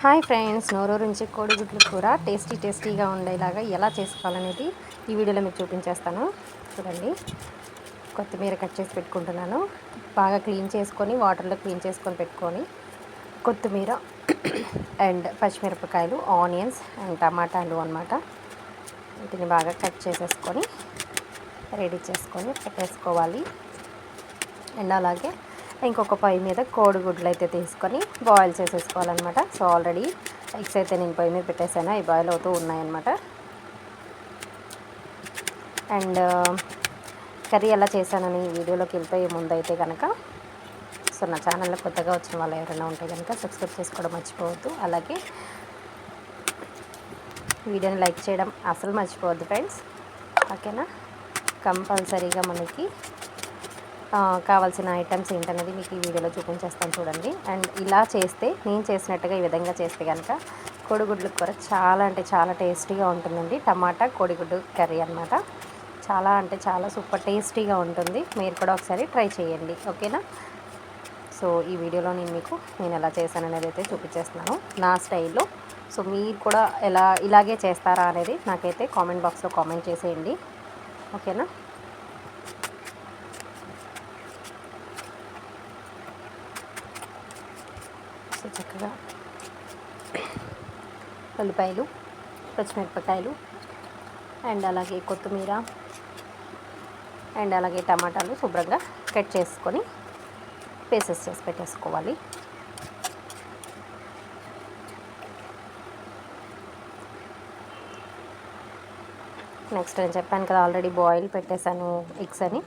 Hi friends నోరూరు నుంచి కోడిగుడ్లు కూర టేస్టీ టేస్టీగా ఉండేలాగా ఎలా చేసుకోవాలనేది ఈ వీడియోలో మీకు చూపించేస్తాను. చూడండి కొత్తిమీర కట్ చేసి పెట్టుకుంటున్నాను. బాగా క్లీన్ చేసుకొని వాటర్లో క్లీన్ చేసుకొని పెట్టుకొని కొత్తిమీర అండ్ పచ్చిమిరపకాయలు ఆనియన్స్ అండ్ టమాటాలు అనమాట వీటిని బాగా కట్ చేసేసుకొని రెడీ చేసుకొని పెట్టేసుకోవాలి. అండ్ అలాగే ఇంకొక పొయ్యి మీద కోడిగుడ్లు అయితే తీసుకొని బాయిల్ చేసేసుకోవాలన్నమాట. సో ఆల్రెడీ ఎగ్స్ అయితే నేను పొయ్యి మీద పెట్టేసాను అవి బాయిల్ అవుతూ ఉన్నాయన్నమాట. అండ్ uh, కర్రీ ఎలా చేశానని వీడియోలోకి వెళ్ళిపోయే ముందు అయితే కనుక సో నా ఛానల్లో కొత్తగా వచ్చిన వాళ్ళు ఎవరైనా ఉంటే కనుక సబ్స్క్రైబ్ చేసుకోవడం మర్చిపోవద్దు. అలాగే వీడియోని లైక్ చేయడం అసలు మర్చిపోవద్దు ఫ్రెండ్స్. ఓకేనా? కంపల్సరీగా మనకి కావాల్సిన ఐటమ్స్ ఏంటనేది మీకు ఈ వీడియోలో చూపించేస్తాను చూడండి. అండ్ ఇలా చేస్తే నేను చేసినట్టుగా ఈ విధంగా చేస్తే కనుక కోడిగుడ్లు కూర చాలా అంటే చాలా టేస్టీగా ఉంటుందండి. టమాటా కోడిగుడ్డు కర్రీ అనమాట చాలా అంటే చాలా సూపర్ టేస్టీగా ఉంటుంది. మీరు కూడా ఒకసారి ట్రై చేయండి. ఓకేనా? సో ఈ వీడియోలో నేను మీకు నేను ఎలా చేశాను అనేది అయితే చూపించేస్తున్నాను. నా స్టైల్లో. సో మీరు కూడా ఎలా ఇలాగే చేస్తారా అనేది నాకైతే కామెంట్ బాక్స్లో కామెంట్ చేసేయండి. ఓకేనా? చక్కగా ఉల్లిపాయలు పచ్చిమిరపకాయలు అండ్ అలాగే కొత్తిమీర అండ్ అలాగే టమాటాలు శుభ్రంగా కట్ చేసుకొని పేసెస్ చేసి పెట్టేసుకోవాలి. నెక్స్ట్ నేను చెప్పాను కదా ఆల్రెడీ బాయిల్ పెట్టేశాను ఎగ్స్ అని.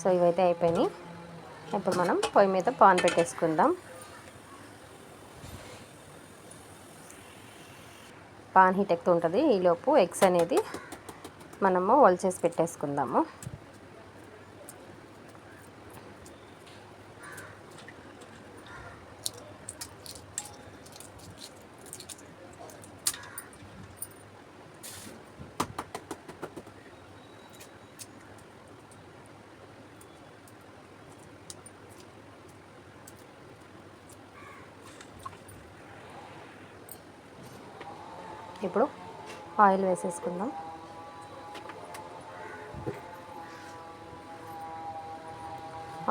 సో ఇవైతే అయిపోయినాయి. ఇప్పుడు మనం పొయ్యి మీద పాన్ పెట్టేసుకుందాం. పాన్ హీట్ ఎక్కుతూ ఉంటుంది ఈలోపు ఎగ్స్ అనేది మనము చేసి పెట్టేసుకుందాము. ఇప్పుడు ఆయిల్ వేసేసుకుందాం.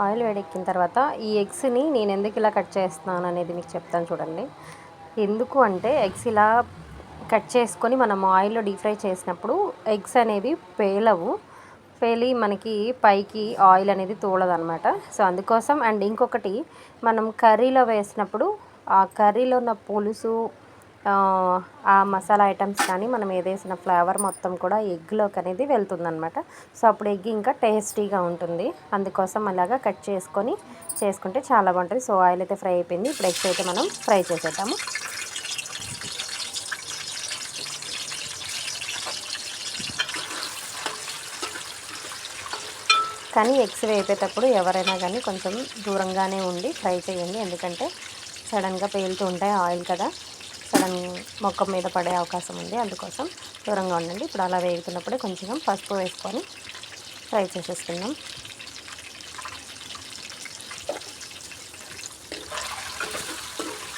ఆయిల్ వేడెక్కిన తర్వాత ఈ ఎగ్స్ని నేను ఎందుకు ఇలా కట్ చేస్తున్నాను అనేది మీకు చెప్తాను చూడండి. ఎందుకు అంటే ఎగ్స్ ఇలా కట్ చేసుకొని మనం ఆయిల్లో డీప్ ఫ్రై చేసినప్పుడు ఎగ్స్ అనేవి పేలవు. పేలి మనకి పైకి ఆయిల్ అనేది తోలదనమాట సో అందుకోసం అండ్ ఇంకొకటి మనం కర్రీలో వేసినప్పుడు ఆ కర్రీలో ఉన్న పులుసు ఆ మసాలా ఐటమ్స్ కానీ మనం ఏదేసిన ఫ్లేవర్ మొత్తం కూడా ఎగ్లోకి అనేది వెళ్తుందనమాట సో అప్పుడు ఎగ్ ఇంకా టేస్టీగా ఉంటుంది. అందుకోసం అలాగా కట్ చేసుకొని చేసుకుంటే చాలా బాగుంటుంది. సో ఆయిల్ అయితే ఫ్రై అయిపోయింది. ఇప్పుడు ఎగ్స్ అయితే మనం ఫ్రై చేసేద్దాము. కానీ ఎగ్స్ వేపేటప్పుడు ఎవరైనా కానీ కొంచెం దూరంగానే ఉండి ఫ్రై చేయండి. ఎందుకంటే సడన్గా పేలుతూ ఉంటాయి ఆయిల్ కదా. సడన్ మొక్క మీద పడే అవకాశం ఉంది. అందుకోసం దూరంగా ఉండండి. ఇప్పుడు అలా వేగుతున్నప్పుడే కొంచెం పసుపు వేసుకొని ఫ్రై చేసేసుకుందాం.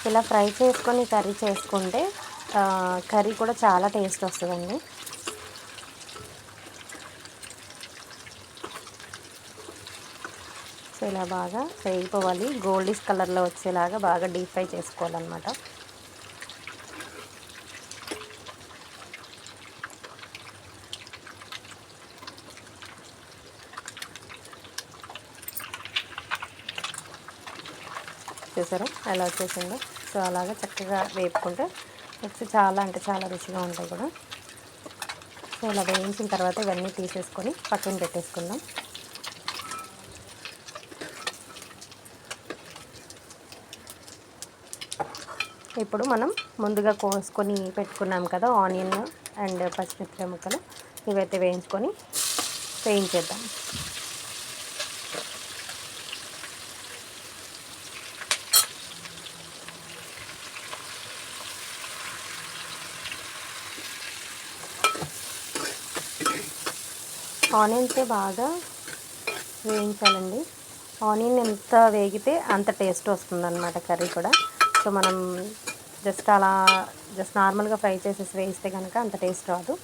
ఇలా ఫ్రై చేసుకొని కర్రీ చేసుకుంటే కర్రీ కూడా చాలా టేస్ట్ వస్తుందండి. సో ఇలా బాగా వేగిపోవాలి. గోల్డిష్ కలర్లో వచ్చేలాగా బాగా డీప్ ఫ్రై చేసుకోవాలన్నమాట. చూసారా ఎలా వచ్చేసిందో సో అలాగా చక్కగా వేపుకుంటే నెక్స్ట్ చాలా అంటే చాలా రుచిగా ఉంటాయి కూడా. సో ఇలా వేయించిన తర్వాత ఇవన్నీ తీసేసుకొని పక్కన పెట్టేసుకుందాం. ఇప్పుడు మనం ముందుగా కోసుకొని పెట్టుకున్నాం కదా ఆనియన్ అండ్ పచ్చిమిరపకాయ ముక్కలు. ఇవైతే వేయించుకొని వేయించేద్దాం. ఆనియన్స్ బాగా వేయించాలండి. ఆనియన్ ఎంత వేగితే అంత టేస్ట్ వస్తుందన్నమాట కర్రీ కూడా. సో మనం జస్ట్ అలా జస్ట్ నార్మల్గా ఫ్రై చేసేసి వేస్తే కనుక అంత టేస్ట్ రాదు.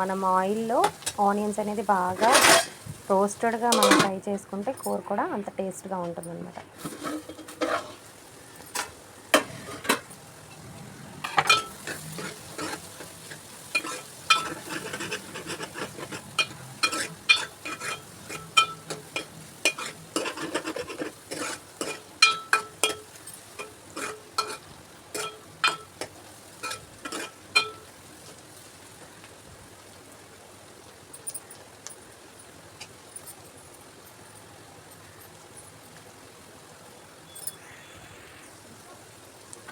మనం ఆయిల్లో ఆనియన్స్ అనేది బాగా రోస్టెడ్గా మనం ఫ్రై చేసుకుంటే కూర కూడా అంత టేస్ట్గా ఉంటుందన్నమాట.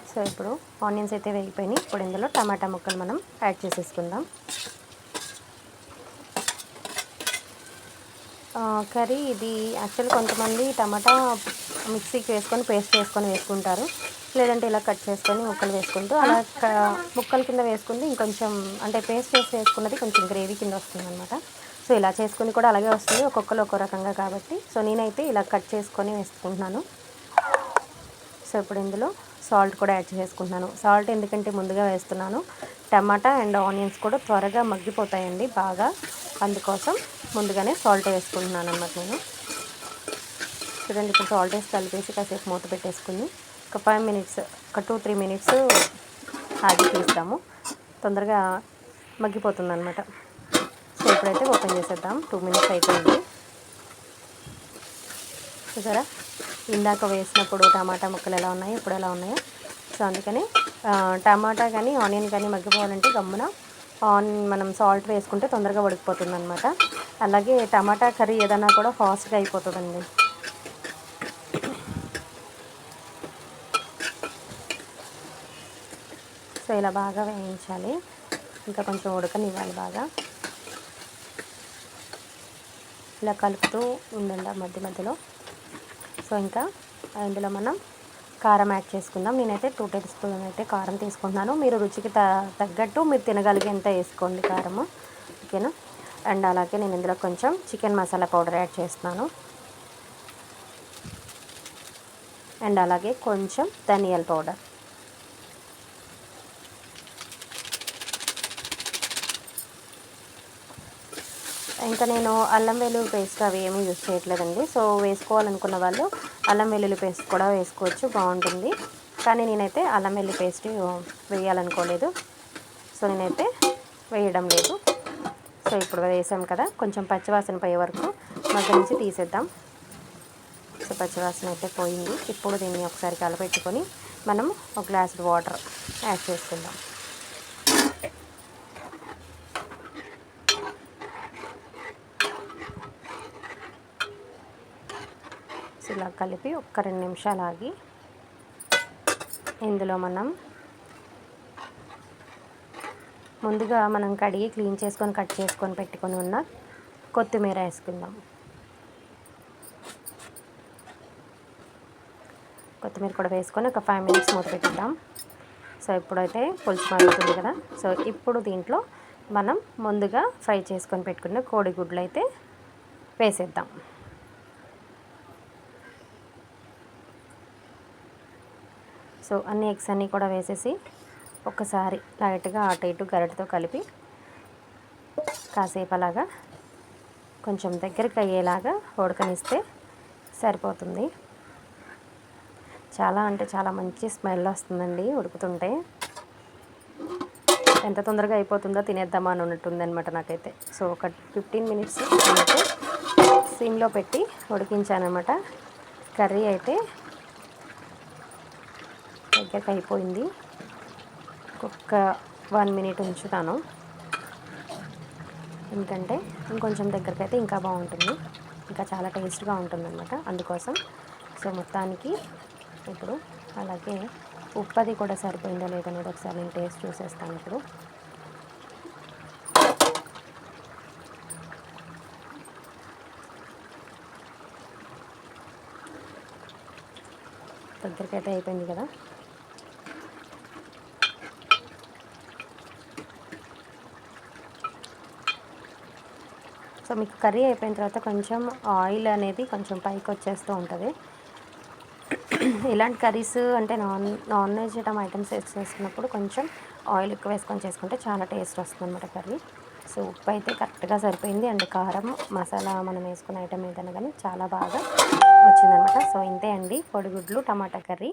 సో ఇప్పుడు ఆనియన్స్ అయితే వేగిపోయినాయి. ఇప్పుడు ఇందులో టమాటా ముక్కలు మనం యాడ్ చేసేసుకుందాం. కర్రీ ఇది యాక్చువల్ కొంతమంది టమాటా మిక్సీకి వేసుకొని పేస్ట్ చేసుకొని వేసుకుంటారు. లేదంటే ఇలా కట్ చేసుకొని ముక్కలు వేసుకుంటూ అలా ముక్కల కింద వేసుకుంది ఇంకొంచెం అంటే పేస్ట్ చేసి వేసుకున్నది కొంచెం గ్రేవీ కింద వస్తుంది అనమాట సో ఇలా చేసుకుని కూడా అలాగే వస్తుంది. ఒక్కొక్కరు ఒక్కో రకంగా కాబట్టి. సో నేనైతే ఇలా కట్ చేసుకొని వేసుకుంటున్నాను. సో ఇప్పుడు ఇందులో సాల్ట్ కూడా యాడ్ చేసుకుంటున్నాను. సాల్ట్ ఎందుకంటే ముందుగా వేస్తున్నాను. టమాటా అండ్ ఆనియన్స్ కూడా త్వరగా మగ్గిపోతాయండి బాగా. అందుకోసం ముందుగానే సాల్ట్ వేసుకుంటున్నాను అనమాట నేను. చూడండి ఇప్పుడు సాల్ట్ వేసి కలిపేసి కాసేపు మూత పెట్టేసుకుని ఒక ఫైవ్ మినిట్స్ ఒక టూ త్రీ మినిట్స్ ఆగి తీస్తాము. తొందరగా మగ్గిపోతుంది అనమాట సో ఇప్పుడైతే ఓపెన్ చేసేద్దాం. టూ మినిట్స్ అయిపోయింది. చూసారా? ఇందాక వేసినప్పుడు టమాటా ముక్కలు ఎలా ఉన్నాయో ఇప్పుడు ఎలా ఉన్నాయో. సో అందుకని టమాటా కానీ ఆనియన్ కానీ మగ్గిపోవాలంటే గమ్మున ఆన్ మనం సాల్ట్ వేసుకుంటే తొందరగా ఉడికిపోతుంది అనమాట అలాగే టమాటా కర్రీ ఏదైనా కూడా ఫాస్ట్గా అయిపోతుందండి. సో ఇలా బాగా వేయించాలి. ఇంకా కొంచెం ఉడకనివ్వాలి బాగా. ఇలా కలుపుతూ ఉండండి మధ్య మధ్యలో. సో ఇంకా ఇందులో మనం కారం యాడ్ చేసుకుందాం. నేనైతే టూ టేబుల్ స్పూన్ అయితే కారం తీసుకుంటున్నాను. మీరు రుచికి తగ్గట్టు మీరు తినగలిగేంత వేసుకోండి కారము. ఓకేనా? అండ్ అలాగే నేను ఇందులో కొంచెం చికెన్ మసాలా పౌడర్ యాడ్ చేస్తున్నాను. అండ్ అలాగే కొంచెం ధనియాల పౌడర్. ఇంకా నేను అల్లం వెల్లుల్లి పేస్ట్ అవి ఏమీ యూజ్ చేయట్లేదండి. సో వేసుకోవాలనుకున్న వాళ్ళు అల్లం వెల్లుల్లి పేస్ట్ కూడా వేసుకోవచ్చు బాగుంటుంది. కానీ నేనైతే అల్లం వెల్లుల్లి పేస్ట్ వేయాలనుకోలేదు. సో నేనైతే వేయడం లేదు. సో ఇప్పుడు వేసాం కదా కొంచెం పచ్చివాసన పోయే వరకు మధ్య నుంచి తీసేద్దాం. సో పచ్చివాసన అయితే పోయింది. ఇప్పుడు దీన్ని ఒకసారి కలపెట్టుకొని మనం ఒక గ్లాస్ వాటర్ యాడ్ చేసుకుందాం. ఇలా కలిపి ఒక్క రెండు నిమిషాలు ఆగి ఇందులో మనం ముందుగా మనం కడిగి క్లీన్ చేసుకొని కట్ చేసుకొని పెట్టుకొని ఉన్న కొత్తిమీర వేసుకుందాం. కొత్తిమీర కూడా వేసుకొని ఒక ఫైవ్ మినిట్స్ మూత పెట్టిద్దాం. సో ఇప్పుడైతే పులుసు మారుతుంది కదా. సో ఇప్పుడు దీంట్లో మనం ముందుగా ఫ్రై చేసుకొని పెట్టుకున్న కోడిగుడ్లు అయితే వేసేద్దాం. సో అన్ని ఎగ్స్ అన్నీ కూడా వేసేసి ఒకసారి లైట్గా అటు ఇటు గరిటతో కలిపి కాసేపు అలాగా కొంచెం దగ్గరికి అయ్యేలాగా ఉడకనిస్తే సరిపోతుంది. చాలా అంటే చాలా మంచి స్మెల్ వస్తుందండి ఉడుకుతుంటే. ఎంత తొందరగా అయిపోతుందో తినేద్దామా అని ఉన్నట్టుంది అనమాట నాకైతే. సో ఒక ఫిఫ్టీన్ మినిట్స్ సిమ్లో పెట్టి ఉడికించానమాట కర్రీ అయితే దగ్గరకు అయిపోయింది. ఒక్క వన్ మినిట్ ఉంచుతాను. ఎందుకంటే ఇంకొంచెం దగ్గరికి అయితే ఇంకా బాగుంటుంది. ఇంకా చాలా టేస్ట్గా ఉంటుందన్నమాట అందుకోసం. సో మొత్తానికి ఇప్పుడు అలాగే ఉప్పది కూడా సరిపోయిందో లేదనేది ఒకసారి నేను టేస్ట్ చూసేస్తాను ఇప్పుడు. దగ్గరికి అయితే అయిపోయింది కదా? సో మీకు కర్రీ అయిపోయిన తర్వాత కొంచెం ఆయిల్ అనేది కొంచెం పైకి వచ్చేస్తూ ఉంటుంది. ఇలాంటి కర్రీస్ అంటే non non veg item items చేసుకున్నప్పుడు కొంచెం ఆయిల్ ఎక్కువ వేసుకొని చేసుకుంటే చాలా టేస్ట్ వస్తుంది అనమాట కర్రీ. సో ఉప్పు అయితే కరెక్ట్గా సరిపోయింది. అండ్ కారం మసాలా మనం వేసుకున్న ఐటమ్ ఏదైనా కానీ చాలా బాగా వచ్చిందనమాట సో ఇంతే అండి. పొడిగుడ్లు టమాటా కర్రీ.